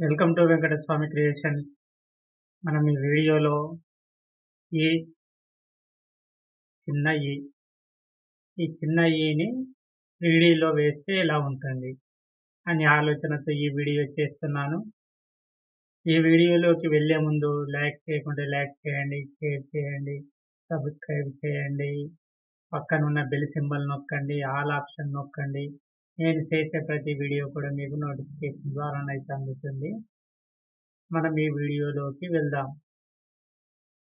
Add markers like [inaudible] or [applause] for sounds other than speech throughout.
Welcome to Venkataswamy creation. మనం ఈ వీడియోలో ఈ చిన్న ఈ ఈ చిన్న ఈని త్రీడీలో వేస్తే ఎలా ఉంటుంది అని ఆలోచనతో ఈ వీడియో చేస్తున్నాను. ఈ వీడియోలోకి వెళ్ళే ముందు లైక్ చేయకుంటే లైక్ చేయండి షేర్ చేయండి సబ్స్క్రైబ్ చేయండి పక్కనున్న బెల్ సింబల్ నొక్కండి ఆల్ ఆప్షన్ నొక్కండి. నేను చేసే ప్రతి వీడియో కూడా మీకు నోటిఫికేషన్ ద్వారానైతే అందుతుంది. మనం ఈ వీడియోలోకి వెళ్దాం.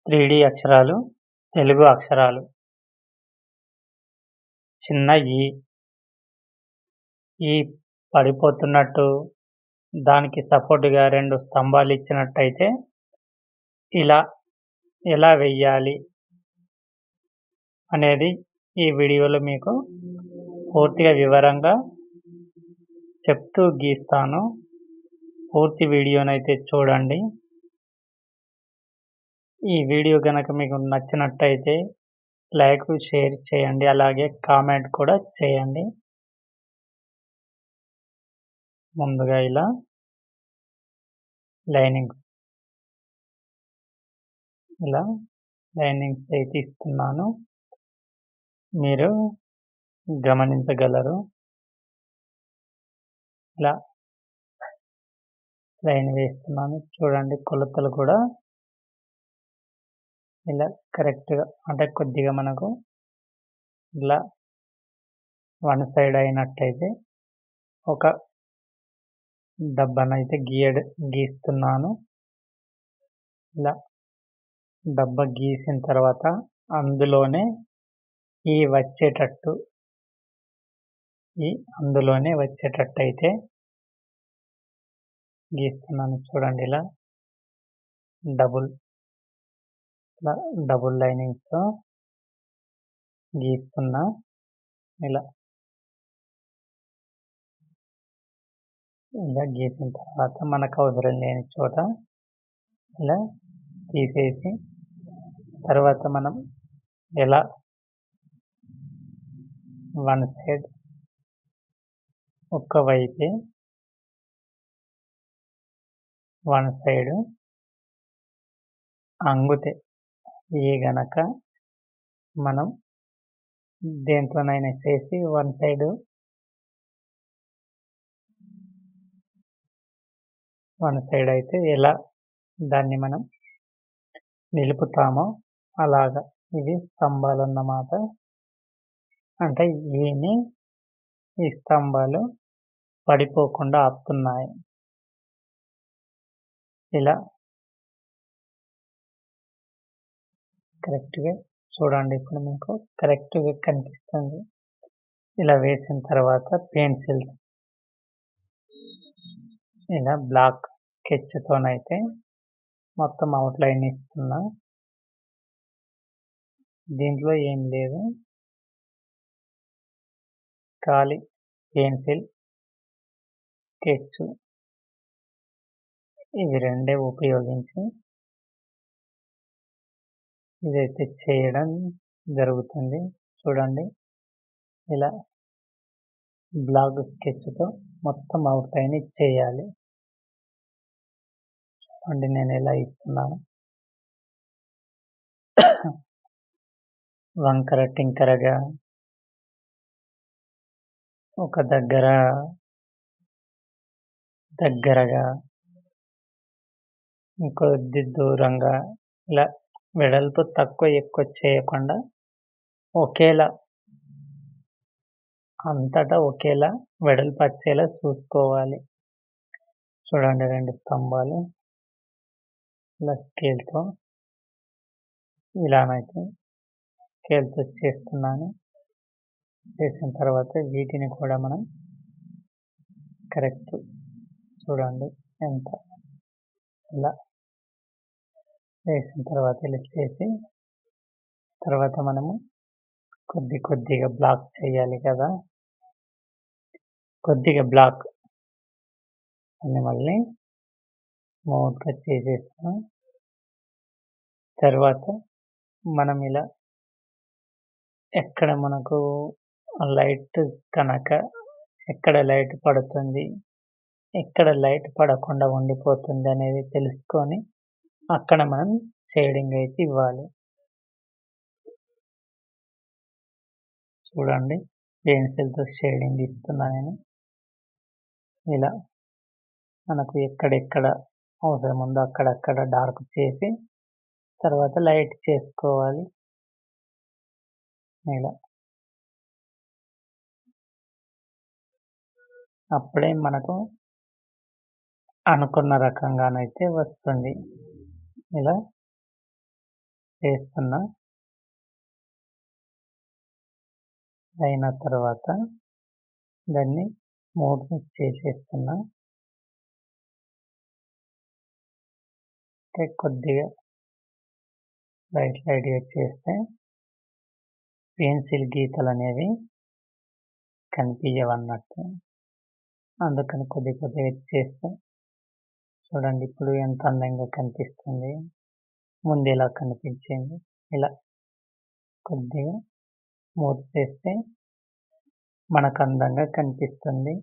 త్రీ అక్షరాలు తెలుగు అక్షరాలు. చిన్న ఈ. ఈ పడిపోతున్నట్టు దానికి సపోర్ట్గా రెండు స్తంభాలు ఇచ్చినట్టయితే ఇలా ఎలా వెయ్యాలి అనేది ఈ వీడియోలో మీకు పూర్తిగా వివరంగా చెప్తూ గీస్తాను. పూర్తి వీడియోనైతే చూడండి. ఈ వీడియో కనుక మీకు నచ్చినట్టయితే లైక్ షేర్ చేయండి. అలాగే కామెంట్ కూడా చేయండి. ముందుగా ఇలా లైనింగ్ ఇలా లైనింగ్స్ అయితే ఇస్తున్నాను. మీరు గమనించగలరు. ఇలా లైన్ వేస్తున్నాను. చూడండి కొలతలు కూడా ఇలా కరెక్ట్గా అంటే కొద్దిగా మనకు ఇలా వన్ సైడ్ అయినట్టయితే ఒక డబ్బానైతే గీయడ గీస్తున్నాను. ఇలా డబ్బా గీసిన తర్వాత అందులోనే ఈ వచ్చేటట్టు ఈ అందులోనే వచ్చేటట్టయితే గీస్తున్నాను చూడండి ఇలా. డబుల్. ఇలా డబుల్ లైనింగ్స్తో గీస్తున్నా ఇలా. ఇలా గీసిన తర్వాత మనకు అవసరం లేని చోట ఇలా తీసేసి తర్వాత మనం ఎలా వన్ సైడ్ ఒక్క వైపే వన్ సైడ్ అంగుతే. ఏ గనక మనం దేంట్లోనైనా చేసి వన్ సైడ్ వన్ సైడ్ అయితే ఎలా దాన్ని మనం నిలుపుతామో అలాగా. ఇవి స్తంభాలు అన్నమాట అంటే ఈని ఈ స్తంభాలు పడిపోకుండా ఆపుతున్నాయి. ఇలా కరెక్ట్గా చూడండి. ఇప్పుడు మీకు కరెక్ట్గా కనిపిస్తుంది. ఇలా వేసిన తర్వాత పెన్సిల్ ఇలా బ్లాక్ స్కెచ్తోనైతే మొత్తం అవుట్లైన్ ఇస్తున్నా. దీంట్లో ఏం లేదు. కాలి పెన్సిల్ స్కెచ్ ఇవి రెండే ఉపయోగించి ఇదైతే చేయడం జరుగుతుంది. చూడండి. ఇలా బ్లాక్ స్కెచ్తో మొత్తం అవుట్లైన్ చేయాలి. చూడండి నేను ఎలా ఇస్తున్నాను. [coughs] వంకర టింకరగా ఒక దగ్గర దగ్గరగా ఇంకొద్ది దూరంగా ఇలా వెడల్పు తక్కువ ఎక్కువ చేయకుండా ఒకేలా అంతటా ఒకేలా వెడల్పు వచ్చేలా చూసుకోవాలి. చూడండి రెండు స్తంభాలు ఇలా స్కేల్తో ఇలానైతే స్కేల్తో చేస్తున్నాను. చేసిన తర్వాత వీటిని కూడా మనం కరెక్ట్ చూడండి ఎంత ఇలా వేసిన తర్వాత ఇలా చేసి తర్వాత మనము కొద్ది కొద్దిగా బ్లాక్ చేయాలి కదా. కొద్దిగా బ్లాక్ అని మళ్ళీ స్మూత్గా చేసేస్తాం. తర్వాత మనం ఇలా ఎక్కడ మనకు లైట్ కనుక ఎక్కడ లైట్ పడుతుంది ఎక్కడ లైట్ పడకుండా ఉండిపోతుంది అనేది తెలుసుకొని అక్కడ మనం షేడింగ్ అయితే ఇవ్వాలి. చూడండి పెన్సిల్తో షేడింగ్ ఇస్తున్నా నేను. ఇలా మనకు ఎక్కడెక్కడ అవసరం ఉందో అక్కడక్కడ డార్క్ చేసి తర్వాత లైట్ చేసుకోవాలి. ఇలా అప్పుడే మనకు అనుకున్న రకంగానైతే వస్తుంది. ఇలా చేస్తున్నా అయిన తర్వాత దాన్ని మూడు చేసేస్తున్నా అంటే కొద్దిగా లైట్ సైడ్ చేస్తే పెన్సిల్ గీతలు అనేవి కనిపించవన్నట్టు అందుకని కొద్ది కొద్దిగా చేస్తే చూడండి ఇప్పుడు ఎంత అందంగా కనిపిస్తుంది. ముందు ఇలా కనిపించింది? ఇలా కొద్దిగా మూత చేస్తే మనకు అందంగా కనిపిస్తుంది.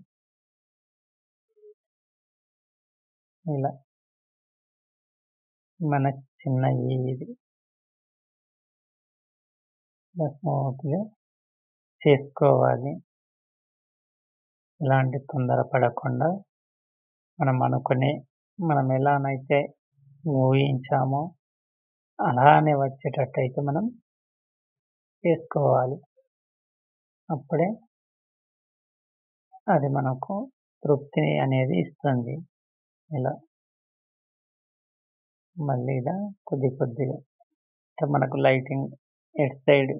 ఇలా మన చిన్న ఇది స్మూత్గా చేసుకోవాలి. ఇలాంటి తొందరపడకుండా మనం అనుకుని మనం ఎలానైతే ఊహించామో అలానే వచ్చేటట్టయితే మనం చేసుకోవాలి అప్పుడే అది మనకు తృప్తిని అనేది ఇస్తుంది. ఇలా మళ్ళీ ఇలా కొద్ది కొద్దిగా అంటే మనకు లైటింగ్ ఎట్ సైడ్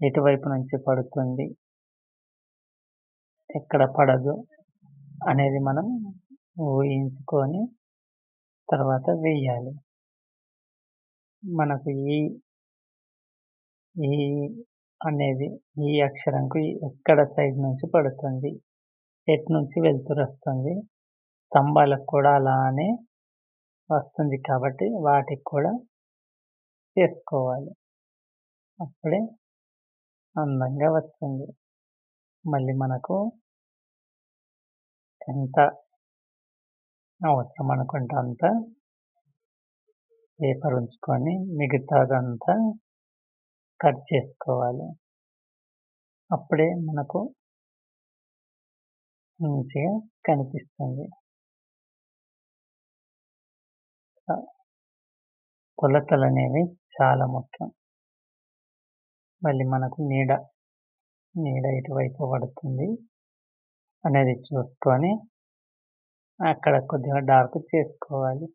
ఎటువైపు నుంచి పడుతుంది ఎక్కడ పడదు అనేది మనం ఊహించుకొని తర్వాత వేయాలి మనకు ఈ ఈ అనేది ఈ అక్షరంకు ఎక్కడ సైడ్ నుంచి పడుతుంది ఎటు నుంచి వెలుతురు వస్తుంది స్తంభాలకు కూడా అలానే వస్తుంది కాబట్టి వాటికి కూడా చేసుకోవాలి అప్పుడే అందంగా వస్తుంది. మళ్ళీ మనకు ఎంత అవసరం అనుకుంటే అంత పేపర్ ఉంచుకొని మిగతాదంతా కట్ చేసుకోవాలి. అప్పుడే మనకు మంచిగా కనిపిస్తుంది. కొలతలు అనేవి చాలా ముఖ్యం. మళ్ళీ మనకు నీడ నీడ ఇటువైపు పడుతుంది. అనేది చూసుకొని అక్కడ కొద్దిగా డార్క్ చేసుకోవాలి.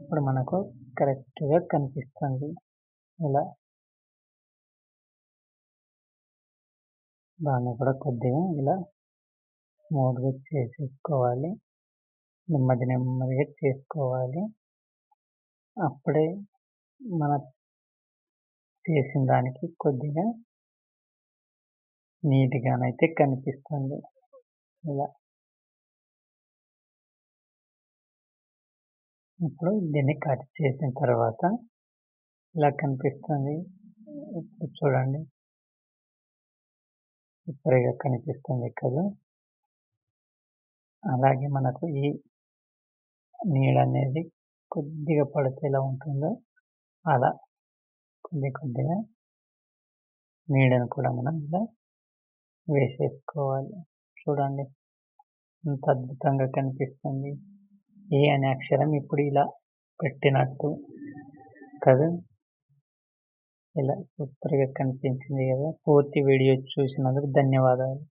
ఇప్పుడు మనకు కరెక్ట్గా కనిపిస్తుంది. ఇలా దాన్ని కూడా కొద్దిగా ఇలా స్మూత్గా చేసేసుకోవాలి. నెమ్మది నెమ్మదిగా చేసుకోవాలి. అప్పుడే మన చేసిన దానికి కొద్దిగా నీట్గానైతే కనిపిస్తుంది. ఇలా. ఇప్పుడు దీన్ని కట్ చేసిన తర్వాత ఇలా కనిపిస్తుంది. ఇప్పుడు చూడండి. సూపర్గా కనిపిస్తుంది కదా అలాగే మనకు ఈ నీడ అనేది కొద్దిగా పడితే ఎలా ఉంటుందో అలా కొద్ది కొద్దిగా నీడను కూడా మనం ఇలా వేసేసుకోవాలి. చూడండి. ఎంత అద్భుతంగా కనిపిస్తుంది. ఏ అనే అక్షరం ఇప్పుడు ఇలా పెట్టినట్టు. కదా? ఇలా సూపర్గా కనిపించింది కదా. పూర్తి వీడియో చూసినందుకు ధన్యవాదాలు.